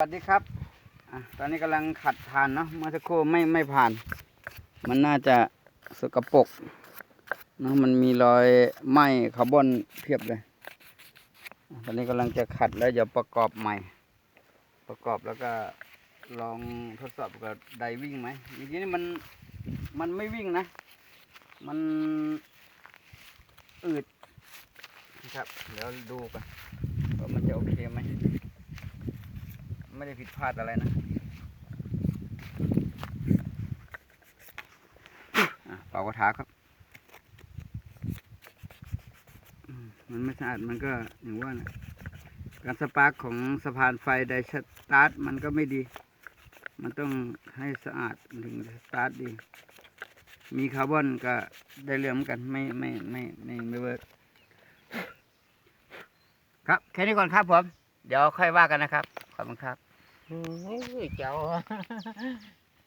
สวัสดีครับอตอนนี้กำลังขัดทานเนาะ เมื่อสักครู่ไม่ไม่ผ่าน มันน่าจะสกปรกเนาะ มันมีรอยไหม้คาร์บอนเพียบเลย ตอนนี้กำลังจะขัดแล้วจะประกอบใหม่ ประกอบแล้วก็ลองทดสอบกับไดวิ่งไหมเมื่อกี้นี่มันมันไม่วิ่งนะ มันอืดนะครับ เดี๋ยวดูกันว่ามันจะโอเคไหม ไม่ได้ผิดพลาดอะไรนะเป่ากระถาครับ มันไม่สะอาดมันก็อย่างว่านะการสปาร์กของสะพานไฟไดสตาร์ทมันก็ไม่ดี มันต้องให้สะอาดถึงสตาร์ทดี มีคาร์บอนก็ได้เรื่องเหมือนกันไม่ไม่ไม่ไม่ไม่เวิร์กครับ แค่นี้ก่อนครับผม เดี๋ยวค่อยว่ากันนะครับ ขอบคุณครับ โอ้ยเจ้า